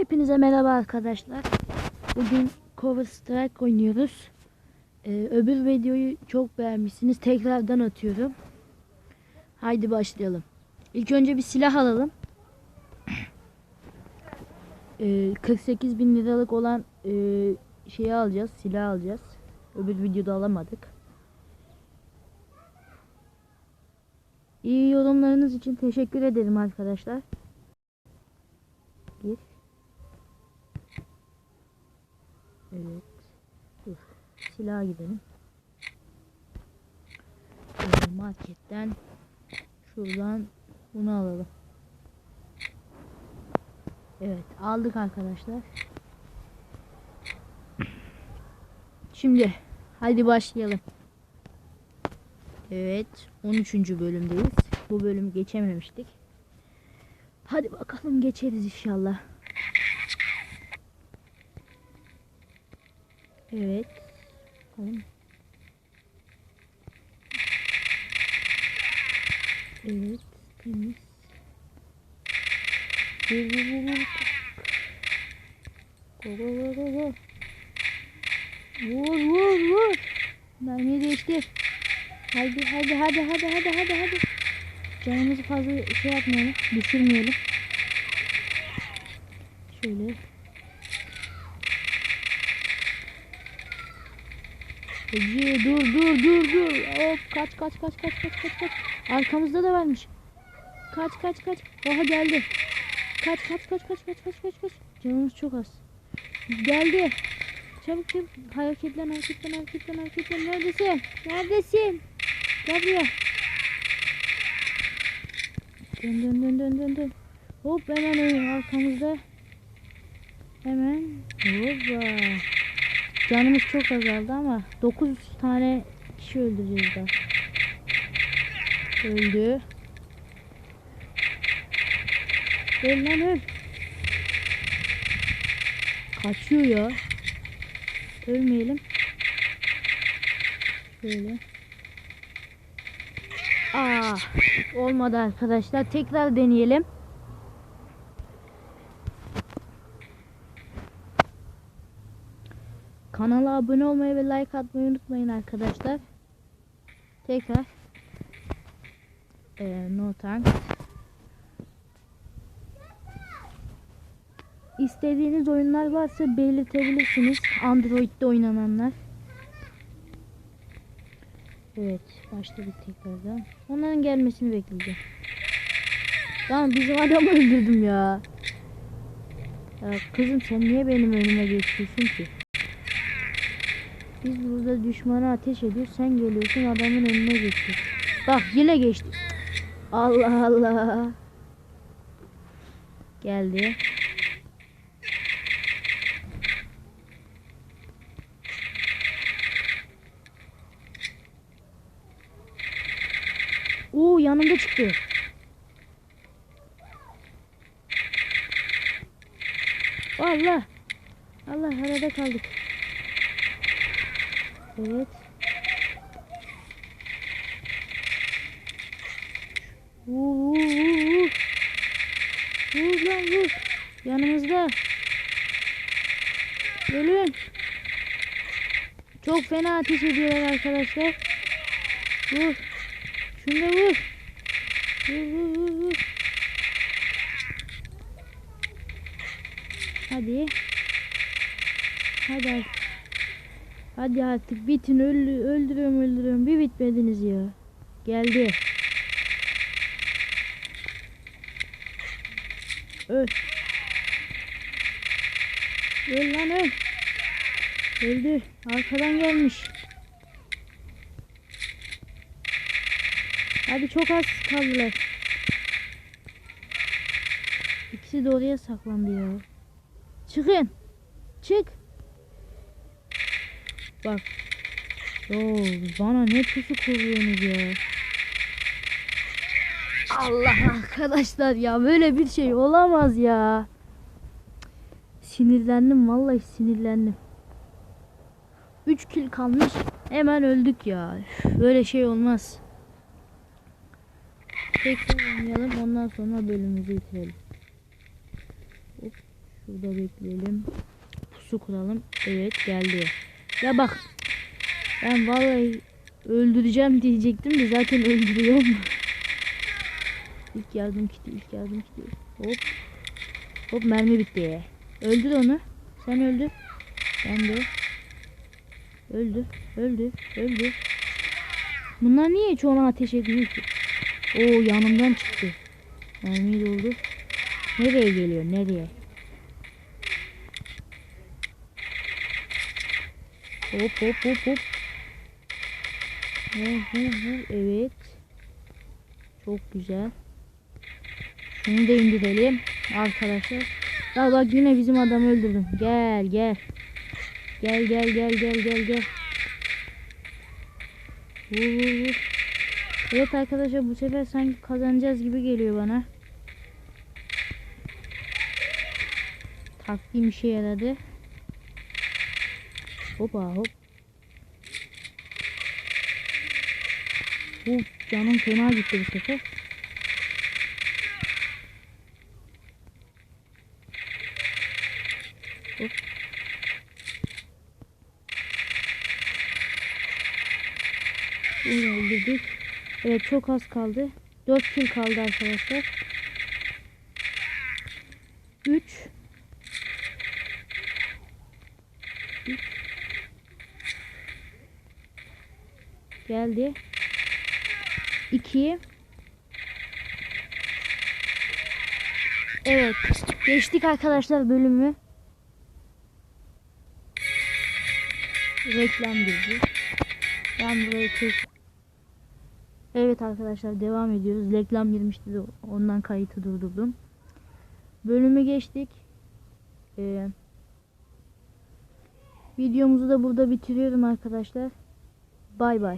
Hepinize merhaba arkadaşlar. Bugün Cover Strike oynuyoruz. Ee, öbür videoyu çok beğenmişsiniz. Tekrardan atıyorum. Haydi başlayalım. İlk önce bir silah alalım. Ee, 48 bin liralık olan e, şeyi alacağız. Silah alacağız. Öbür videoda alamadık. İyi yorumlarınız için teşekkür ederim arkadaşlar. Evet. Dur. Silaha gidelim. Marketten şuradan bunu alalım. Evet aldık arkadaşlar. Şimdi hadi başlayalım. Evet 13. bölümdeyiz. Bu bölüm geçememiştik. Hadi bakalım geçeriz inşallah. Evet. Bakalım. Evet. Temiz. Go go go go go. Vur vur vur. Mermiyi değiştir. Hadi hadi hadi hadi hadi hadi hadi. Canımızı fazla şey yapmayalım. Düşürmeyelim. Şöyle. Ece dur dur dur dur. Hop kaç kaç kaç kaç kaç kaç kaç. Arkamızda da varmış. Kaç kaç kaç. Oha geldi. Kaç kaç kaç kaç kaç kaç kaç kaç. Canımız çok az. Geldi. Çabuk çabuk. Hareketlen hareketlen hareketlen hareketlen. Neredesin? Neredesin? Gel buraya. Dön dön dön dön dön dön. Hop hemen arkamızda. Hemen. Hoppa. Canımız çok azaldı ama 9 tane kişi öldüreceğiz daha. Öldü. Öl lan öl. Kaçıyor ya. Ölmeyelim. Böyle. Aa, olmadı arkadaşlar. Tekrar deneyelim. Kanala abone olmayı ve like atmayı unutmayın arkadaşlar. Tekrar. Ee, no thanks. İstediğiniz oyunlar varsa belirtebilirsiniz. Android'de oynananlar. Evet, başladık tekrardan. Onların gelmesini bekleyeceğim. Tamam bizim adamı öldürdüm ya. Ya kızım sen niye benim önüme geçiyorsun ki? Biz burada düşmana ateş ediyoruz. Sen geliyorsun adamın önüne geçiyorsun. Bak yine geçti. Allah Allah. Geldi. Oo yanımda çıktı. Allah. Allah arada kaldık. Evet. Vur vur vur vur. Vur lan vur. Yanımızda. Gelin. Çok fena ateş ediyorlar arkadaşlar. Vur. Şunu da vur. Vur vur vur vur. Hadi. Hadi. Hadi artık bitin öldü, öldürüyorum öldürüyorum bir bitmediniz ya. Geldi. Öl. Öl lan öl. Öldü. Arkadan gelmiş. Hadi çok az kaldılar. İkisi de oraya saklandı ya. Çıkın. Çık. Bak. Oo, bana ne pusu kuruyorsunuz ya. Allah arkadaşlar ya böyle bir şey olamaz ya. Sinirlendim vallahi sinirlendim. 3 kill kalmış. Hemen öldük ya. Böyle şey olmaz. Tekrar oynayalım ondan sonra bölümümüzü bitirelim. Hop Şurada bekleyelim. Pusu kuralım. Evet geldi. Ya bak. Ben vallahi öldüreceğim diyecektim de zaten öldürüyorum. İlk yardım kiti, ilk yardım kiti. Hop. Hop mermi bitti. Öldür onu. Sen öldür. Ben de. Öldü. Öldü. Öldü. Bunlar niye ona ateş etmiyor ki? Oo yanımdan çıktı. Mermiyi doldu. Nereye geliyor? Nereye? Hop hop hop hop. Evet. Çok güzel. Şunu da indirelim arkadaşlar. Ya bak yine bizim adamı öldürdüm. Gel gel. Gel gel gel gel gel gel. Vur vur vur. Evet arkadaşlar bu sefer sanki kazanacağız gibi geliyor bana. Taktiğim işe yaradı. Hopa hop. Bu canım fena gitti bu sefer. Hop. Bunu öldürdük. Evet çok az kaldı. 4 kill kaldı arkadaşlar. 3 Geldi. 2 Evet. Geçtik arkadaşlar bölümü. Reklam girdi. Ben burayı kes. Evet arkadaşlar devam ediyoruz. Reklam girmişti de ondan kayıtı durdurdum. Bölümü geçtik. Ee, videomuzu da burada bitiriyorum arkadaşlar. Bay bay.